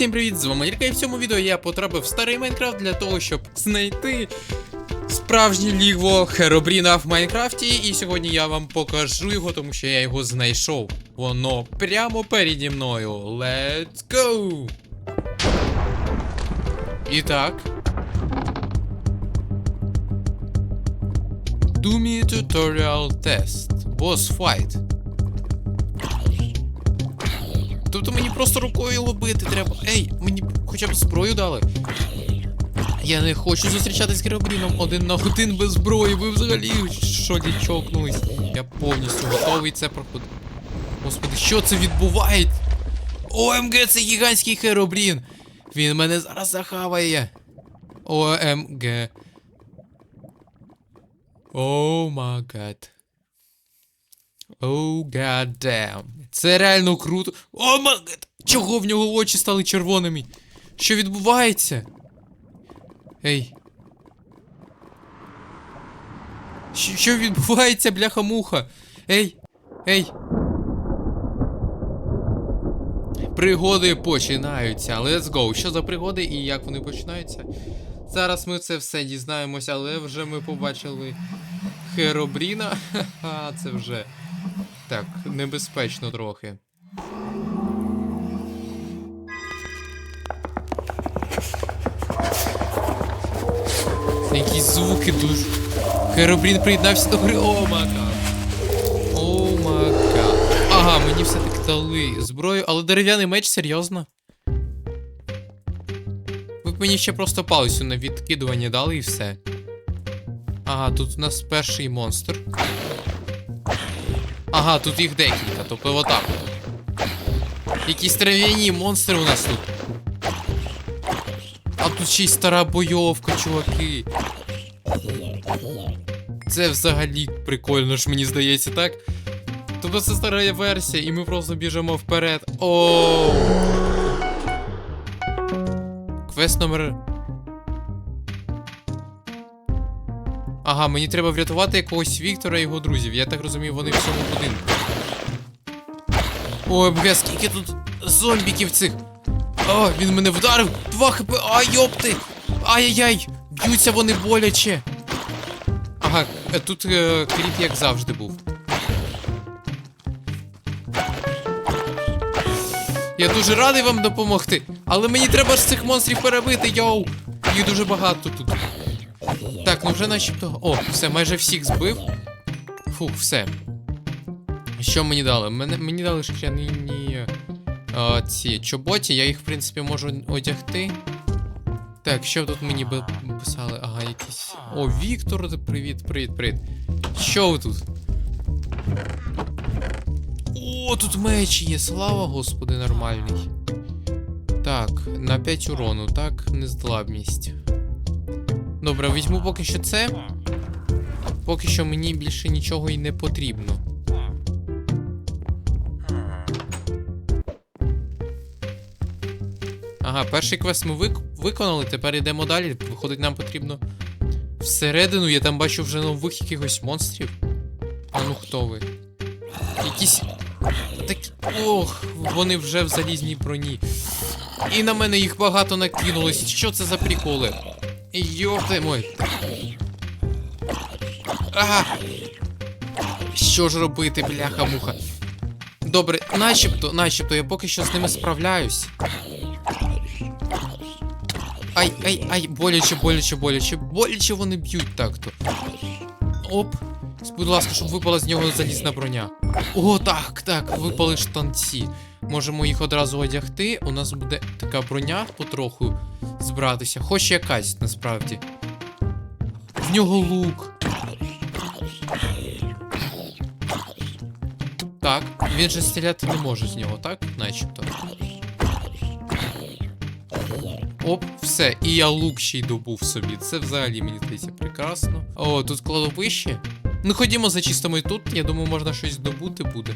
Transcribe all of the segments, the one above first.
Усім привіт, з вами Ірка, і в цьому відео я потрапив в старий Майнкрафт для того, щоб знайти справжнє лігво Херобріна в Майнкрафті. І сьогодні я вам покажу його, тому що я його знайшов. Воно прямо переді мною. Let's go! І так. Doomie Tutorial Test. Boss Fight. Просто рукою його бити треба. Ей, мені хоча б зброю дали. Я не хочу зустрічатись з Герабріном один на один без зброї. Ви взагалі що чокнулись? Я повністю готовий це проходити. Господи, що це відбувається? ОМГ, це гігантський Херобрін! Він мене зараз захаває. ОМГ. О май гад. Оу, гаддем. Це реально круто. О, магад! Чого в нього очі стали червоними? Що відбувається? Ей. Що, що відбувається, бляха-муха? Ей! Ей! Пригоди починаються. Let's go. Що за пригоди і як вони починаються? Зараз ми це все дізнаємося, але вже ми побачили Херобріна. Ха-ха, це вже. Так, небезпечно трохи. Якісь звуки дуже. Херобрін приєднався до гри. О мака. О мака. Ага, мені все-таки дали зброю, але дерев'яний меч, серйозно. Ви б мені ще просто палицю на відкидування дали і все. Ага, тут у нас перший монстр. Ага, тут їх декілька, тобто отак. Якісь трав'яні монстри у нас тут. А тут ще й стара бойовка, чуваки. Це взагалі прикольно ж мені здається, так? Тобто це стара версія, і ми просто біжимо вперед. О. Квест номер. Ага, мені треба врятувати якогось Віктора і його друзів. Я так розумію, вони в цьому будинку. Ой, бля, скільки тут зомбіків цих. О, він мене вдарив! Два хп. Ай, йопти! Ай-яй-яй! Б'ються вони боляче. Ага, е, тут е, кріт як завжди був. Я дуже радий вам допомогти, але мені треба ж цих монстрів перебити, йоу! Їх дуже багато тут. Так, ну вже начебто. О, все, майже всіх збив. Фух, все. Що мені дали? Мене, мені дали шкіряні а, ці чоботі, я їх, в принципі, можу одягти. Так, що тут мені би писали? Ага, якісь. О, Віктор, привіт, привіт, привіт. Що ви тут? О, тут меч є, слава господи, нормальний. Так, на 5 урону, так, незламність. Добре, візьму поки що це. Поки що мені більше нічого і не потрібно. Ага, перший квест ми вик виконали, тепер йдемо далі. Виходить, нам потрібно всередину, я там бачу вже нових якихось монстрів. А ну хто ви? Якісь. Такі. Ох, вони вже в залізній броні. І на мене їх багато накинулось. Що це за приколи? Йопти мой. Ага. Що ж робити, бляха-муха? Добре, начебто, начебто, я поки що з ними справляюсь. Ай, ай, ай, боляче, боляче, боляче, боляче вони б'ють так-то. Оп. Будь ласка, щоб випала з нього залізна броня. О, так, так, випали штанці. Можемо їх одразу одягти. У нас буде така броня потроху збиратися. Хоч якась, насправді. В нього лук. Так, він же стріляти не може з нього, так? Начебто. Оп, все, і я лук ще й добув собі. Це взагалі мені здається прекрасно. О, тут кладовище. Ну ходімо зачистимо і тут. Я думаю, можна щось добути буде.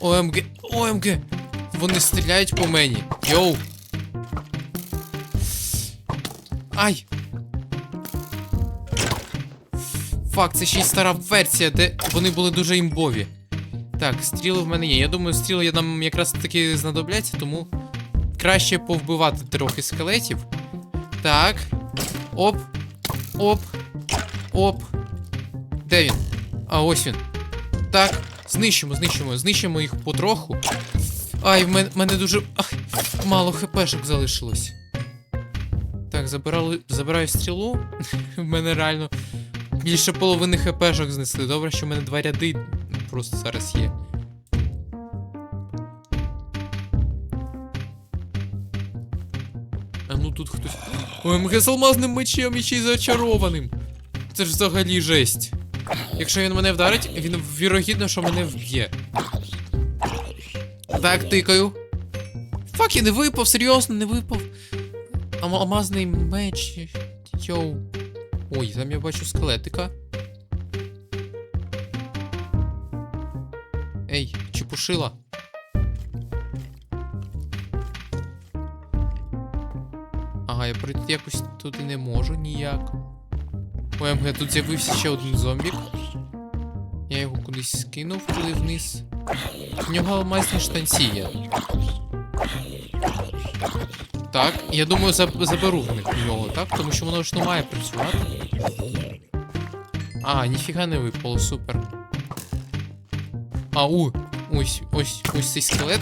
ОМГ. ОМГ! Вони стріляють по мені. Йоу. Ай! Фак, це ще й стара версія, де вони були дуже імбові. Так, стріли в мене є. Я думаю, стріли нам якраз таки знадобляться, тому краще повбивати трохи скелетів. Так. Оп. Оп. Оп. Де він? А, ось він. Так, знищимо, знищимо, знищимо їх потроху. Ай, в мене, мене дуже ах, мало хпшок залишилось. Так, забирали, забираю стрілу. В мене реально більше половини хпшок знесли. Добре, що в мене два ряди просто зараз є. А ну тут хтось. ОМГ з алмазним мечем і ще й зачарованим. Це ж взагалі жесть. Якщо він мене вдарить, він вірогідно, що мене вб'є. Так, тикаю. Фак, я не випав, серйозно, не випав. Ам- Алмазний меч. Йоу. Ой, там я бачу скелетика. Ей, чепушила. Ага, я пройти якось туди не можу ніяк. ОМГ, тут з'явився ще один зомбік. Я його кудись скинув туди вниз. В нього алмазні штанці є. Так, я думаю, заберу в них у нього, так? Тому що воно ж не має працювати. А, ніфіга не випало, супер. А, у, ось, ось, ось цей скелет.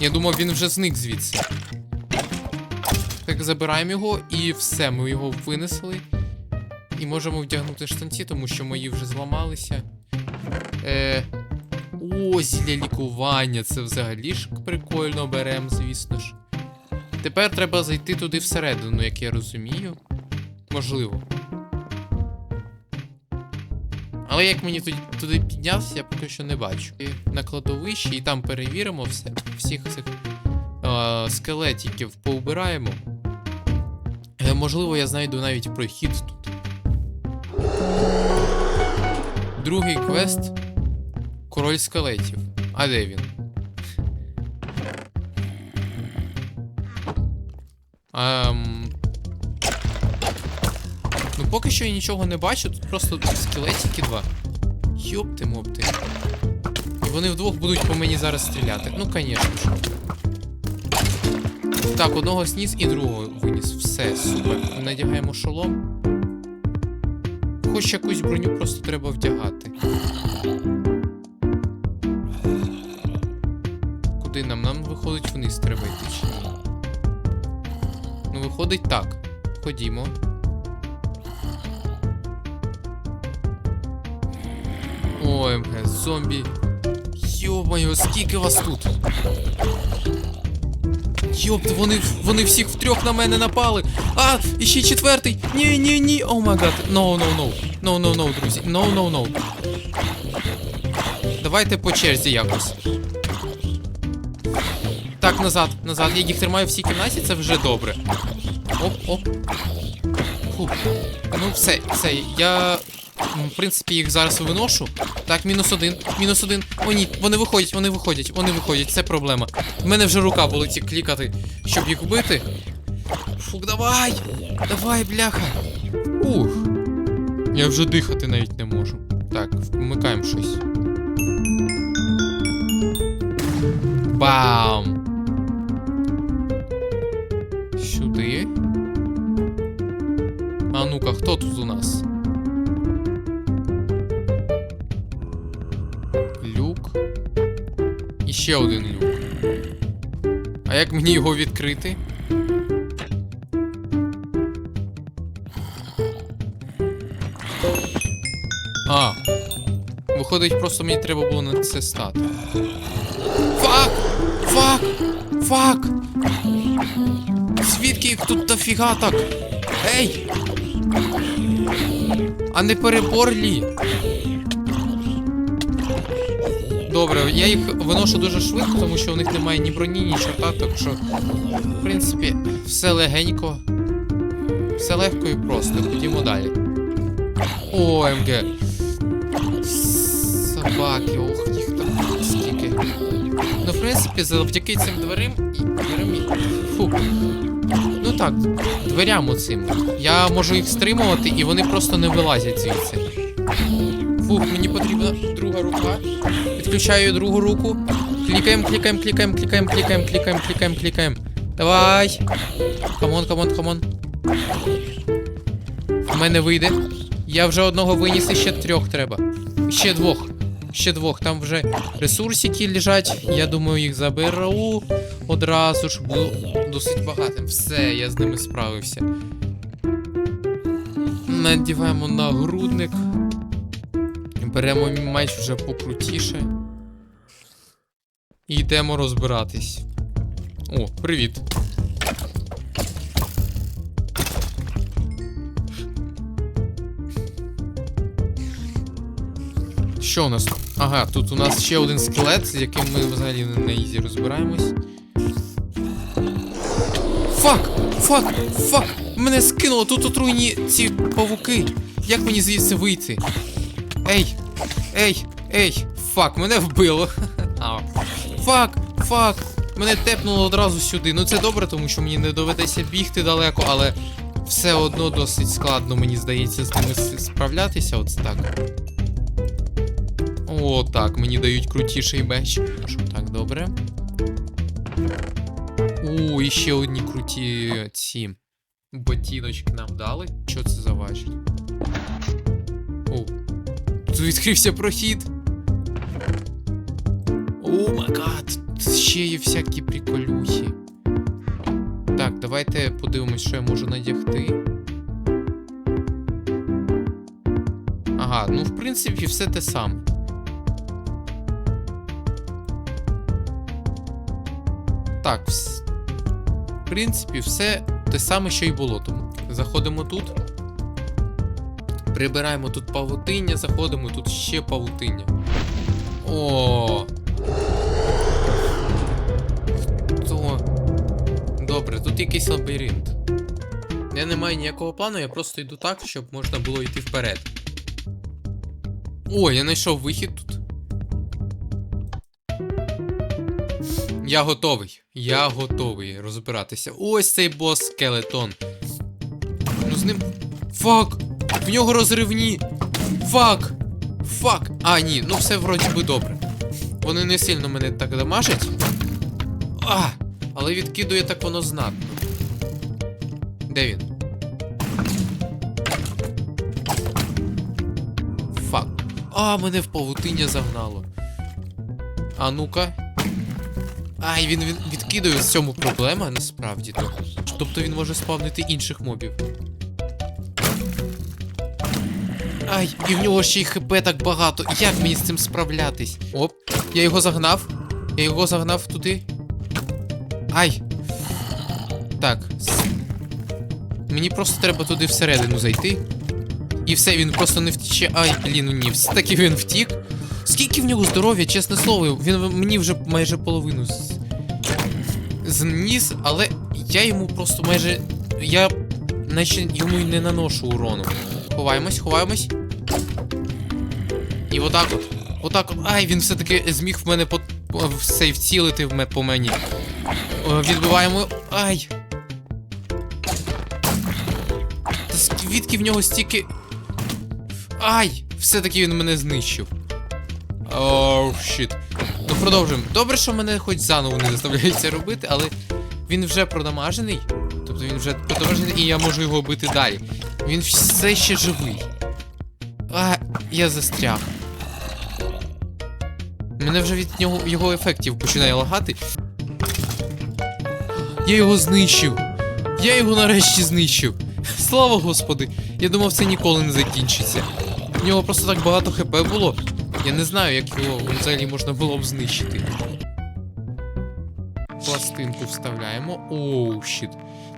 Я думав, він вже зник звідси. Так, забираємо його і все, ми його винесли. І можемо вдягнути штанці, тому що мої вже зламалися. Е, о, зілля лікування. Це взагалі ж прикольно берем, звісно ж. Тепер треба зайти туди всередину, як я розумію. Можливо. Але як мені туди, туди піднятися, я поки що не бачу. І на кладовищі і там перевіримо все, всіх цих е, скелетиків поубираємо. Е, можливо, я знайду навіть прохід тут. Другий квест Король скелетів. А де він? Ем... Ну, поки що я нічого не бачу, тут просто скелетики два. Йопти мопти. І вони вдвох будуть по мені зараз стріляти. Ну, звісно. Так, одного сніс і другого виніс. Все, супер. Надягаємо шолом. Хоч якусь броню просто треба вдягати. Куди нам? Нам виходить вниз треба йти чи ні? Ну, виходить так. Ходімо. Ой, зомбі. Йо-моє, скільки вас тут? Йопт, вони, вони всіх втрьох на мене напали. А, і ще четвертий. Ні, ні, ні. О май гад. No, no, no. No, no, no, друзі. No, no, no. Давайте по черзі якось. Так, назад, назад. Я їх тримаю в цій кімнаті, це вже добре. Оп, оп. Фу. Ну, все, все. Я. В принципі, їх зараз виношу. Так, мінус один, мінус один. О, ні, вони виходять, вони виходять, вони виходять, це проблема. В мене вже рука болить клікати, щоб їх вбити. Фук, давай! Давай, бляха! Ух. Я вже дихати навіть не можу. Так, вмикаємо щось. Бам! Сюди. А ну-ка, хто тут у нас? Ще один люк. А як мені його відкрити? А. Виходить, просто мені треба було на це стати. Фак! Фак! Фак! Звідки їх тут дофіга так? Ей! А не переборлі! Добре, я їх виношу дуже швидко, тому що у них немає ні броні, ні чорта, так що, в принципі, все легенько. Все легко і просто. Ходімо далі. О, МГ. Собаки, ох, їх там скільки. Ну, в принципі, завдяки цим дверим і дверям. Фу. Ну так, дверям оцим. Я можу їх стримувати, і вони просто не вилазять звідси. Фух, мені потрібна друга рука. Підключаю другу руку. Клікаємо, клікаємо, клікаємо, клікаємо, клікаємо, клікаємо, клікаємо, клікаємо. Давай. Камон, камон, камон. В мене вийде. Я вже одного виніс, і ще трьох треба. Ще двох. Ще двох. Там вже ресурсики лежать. Я думаю, їх заберу одразу ж. Буду досить багатим. Все, я з ними справився. Надіваємо нагрудник. Беремо меч вже покрутіше. І йдемо розбиратись. О, привіт. Що у нас? Ага, тут у нас ще один скелет, з яким ми взагалі на ізі розбираємось. Фак! Фак! Фак! Мене скинуло, тут отруйні ці павуки. Як мені звідси вийти? Ей! Ей! Ей! Фак, мене вбило. Ау. Фак! Фак! Мене тепнуло одразу сюди. Ну це добре, тому що мені не доведеться бігти далеко, але все одно досить складно, мені здається, з ними справлятися. От так. О, так, мені дають крутіший меч. Що так, добре. О, і ще одні круті ці ботиночки нам дали. Що це за важіль? Тут відкрився прохід. О май гад, тут ще є всякі приколюхи. Так, давайте подивимось, що я можу надягти. Ага, ну в принципі все те саме. Так, в принципі, все те саме, що й було. Тому заходимо тут. Прибираємо тут павутиння, заходимо тут ще павутиння. О. То. Добре, тут якийсь лабіринт. Я не маю ніякого плану, я просто йду так, щоб можна було йти вперед. О, я знайшов вихід тут. Я готовий. Я готовий розбиратися. Ось цей бос скелетон. Ну з ним. Фак! В нього розривні! Фак! Фак! А, ні, ну все вроді би добре. Вони не сильно мене так дамажать. А! Але відкидує так воно знатно. Де він? Фак. А, мене в павутиння загнало. А ну-ка. Ай, він, відкидує з цьому проблема, насправді. Тобто він може спавнити інших мобів. Ай, і в нього ще й хп так багато. Як мені з цим справлятись? Оп, я його загнав. Я його загнав туди. Ай. Так. Мені просто треба туди всередину зайти. І все, він просто не втіче. Ай, блін, ну ні, все-таки він втік. Скільки в нього здоров'я, чесне слово, він мені вже майже половину з... зніс, але я йому просто майже. Я наче йому й не наношу урону. Ховаємось, ховаємось. І отак от. Отак от. Ай, він все-таки зміг в мене по... все вцілити в по мені. О, відбиваємо. Ай. Та звідки в нього стільки. Ай! Все-таки він мене знищив. Оу, щит. Ну продовжуємо. Добре, що мене хоч заново не заставляється робити, але він вже продамажений. Тобто він вже продамажений, і я можу його бити далі. Він все ще живий. А, я застряг. Мене вже від нього його ефектів починає лагати. Я його знищив. Я його нарешті знищив. Слава господи! Я думав, це ніколи не закінчиться. В нього просто так багато хп було. Я не знаю, як його взагалі можна було б знищити. Пластинку вставляємо. Оу, щит.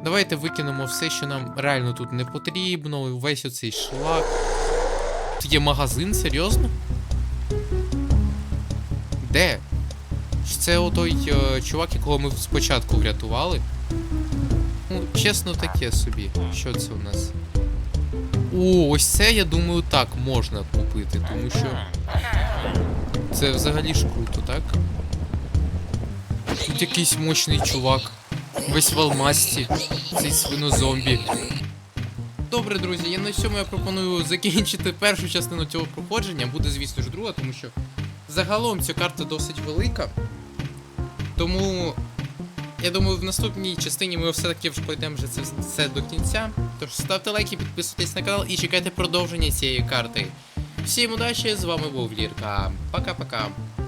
Давайте викинемо все, що нам реально тут не потрібно. Весь оцей шлак. Тут є магазин, серйозно? Де? Це отой е, чувак, якого ми спочатку врятували. Ну, чесно, таке собі. Що це у нас? О, ось це, я думаю, так можна купити, тому що. Це взагалі ж круто, так? Тут якийсь мощний чувак. Весь в алмасті. Цей свинозомбі. Добре, друзі, я на цьому я пропоную закінчити першу частину цього проходження. Буде, звісно ж, друга, тому що загалом ця карта досить велика. Тому я думаю, в наступній частині ми все-таки вже пройдемо вже це все до кінця. Тож ставте лайки, підписуйтесь на канал і чекайте продовження цієї карти. Всім удачі, з вами був Лірка. Пока-пока.